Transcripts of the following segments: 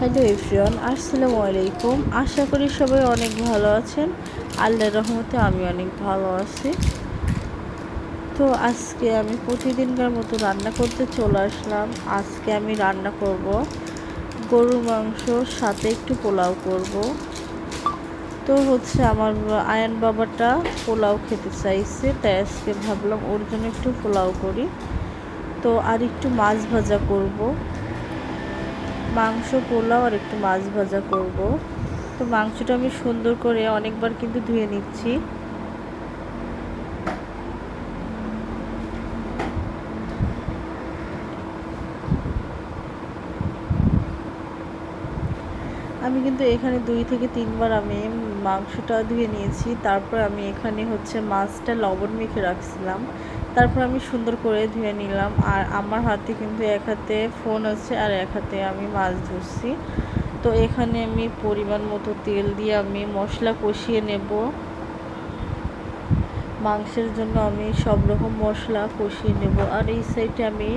Hello everyone, আসসালামু আলাইকুম। আশা করি সবাই অনেক ভালো আছেন। আল্লাহর রহমতে আমি অনেক ভালো আছি। তো আজকে আমি প্রতিদিনকার মতো রান্না করতে চলে আসলাম। আজকে আমি রান্না করব গরুর মাংস, সাথে একটু পোলাও করব। তো হচ্ছে আমার আয়ন বাবাটা পোলাও খেতে চাইছে, তাই আজকে ভাবলাম ওর জন্য একটু পোলাও করি। তো আর একটু মাছ ভাজা করব। মাংস পোলাও আর একটু মাছ ভাজা করব। তো মাংসটা আমি সুন্দর করে অনেকবার কিন্তু ধুয়ে নিচ্ছি। আমি কিন্তু এখানে দুই থেকে তিনবার আমি মাংসটা ধুয়ে নিয়েছি। তারপর আমি এখানে হচ্ছে মাছটা লবণ মেখে রাখছিলাম। তারপর আমি সুন্দর করে ধুয়ে নিলাম। আর আমার হাতে কিন্তু এক হাতে ফোন আছে আর এক হাতে আমি মাছ ধরছি। তো এখানে আমি পরিমাণ মতো তেল দিয়ে আমি মশলা কষিয়ে নেব। মাংসের জন্য আমি সব রকম মশলা কষিয়ে নেব। আর এই সাইডে আমি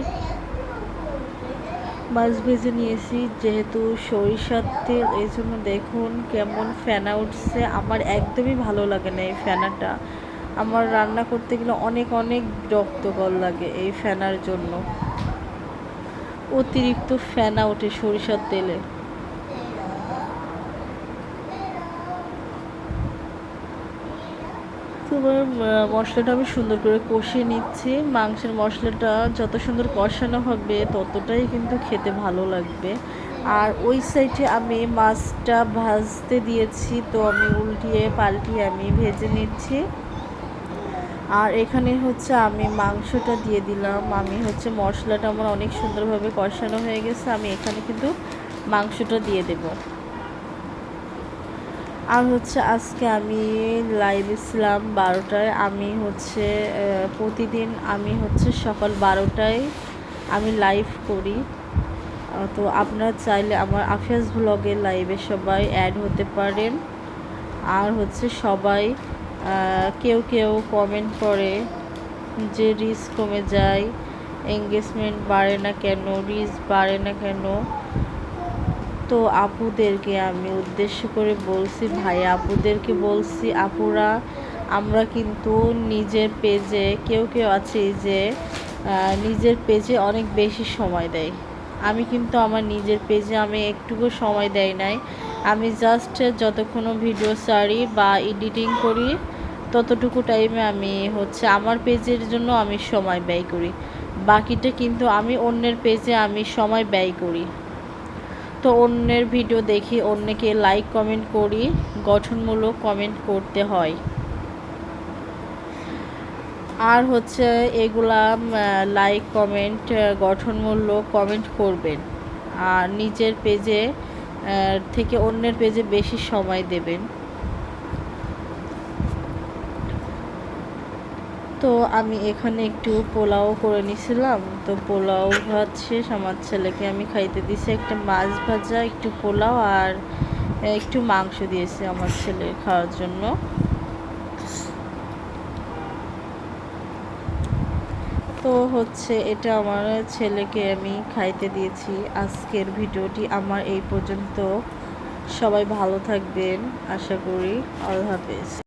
মাছ ভেজে নিয়েছি, যেহেতু সরিষার তেল এই জন্য দেখুন কেমন ফেনা উঠছে। আমার একদমই ভালো লাগে না এই ফেনাটা। আমার রান্না করতে গেলে অনেক অনেক রক্তকল লাগে এই ফেনার জন্য। অতিরিক্ত ফেনা ওঠে সরিষার তেলে। তোমার মশলাটা আমি সুন্দর করে কষিয়ে নিচ্ছি। মাংসের মশলাটা যত সুন্দর কষানো হবে, ততটাই কিন্তু খেতে ভালো লাগবে। আর ওই সাইডে আমি মাছটা ভাজতে দিয়েছি, তো আমি উল্টিয়ে পাল্টিয়ে আমি ভেজে নিচ্ছি। আর এখানে হচ্ছে আমি মাংসটা দিয়ে দিলাম। আমি হচ্ছে মশলাটা আমার অনেক সুন্দরভাবে কষানো হয়ে গেছে। আমি এখানে কিন্তু মাংসটা দিয়ে দেব। আর হচ্ছে আজকে আমি লাইভ ছিলাম বারোটায়। আমি হচ্ছে প্রতিদিন আমি হচ্ছে সকাল বারোটায় আমি লাইভ করি। তো আপনারা চাইলে আমার আফিয়াস ব্লগের লাইভে সবাই অ্যাড হতে পারেন। আর হচ্ছে সবাই কেউ কেউ কমেন্ট করে যে রিস কমে যায় এঙ্গেজমেন্ট বাড়ে না কেন রিস বাড়ে না কেন। তো আপুদেরকে আমি উদ্দেশ্য করে বলছি, ভাই আপুদেরকে বলছি, আপুরা, আমরা কিন্তু নিজের পেজে কেউ কেউ আছে যে নিজের পেজে অনেক বেশি সময় দেয়। আমি কিন্তু আমার নিজের পেজে আমি একটুকু সময় দেয় নাই। আমি জাস্ট যতক্ষণ ভিডিও সারি বা এডিটিং করি, ততটুকু টাইমে আমি হচ্ছে আমার পেজের জন্য আমি সময় ব্যয় করি। বাকিটা কিন্তু আমি অন্যের পেজে আমি সময় ব্যয় করি। তো অন্যের ভিডিও দেখি, অন্যকে লাইক কমেন্ট করি, গঠনমূলক কমেন্ট করতে হয়। আর হচ্ছে এগুলা লাইক কমেন্ট গঠনমূলক কমেন্ট করবেন। আর নিজের পেজে থেকে অন্যের পেজে বেশি সময় দেবেন। তো আমি এখানে একটু পোলাও করে নিছিলাম। তো পোলাও ভাত শেষ। আমার ছেলেকে আমি খাইতে দিছি একটা মাছ ভাজা, একটু পোলাও আর একটু মাংস দিয়েছি আমার ছেলে খাওয়ার জন্য। তো হচ্ছে এটা আমার ছেলেকে আমি খাইতে দিয়েছি আজকের ভিডিওটি আমার এই পর্যন্ত। সবাই ভালো থাকবেন। আশা করি আল্লাহ হাফেজ।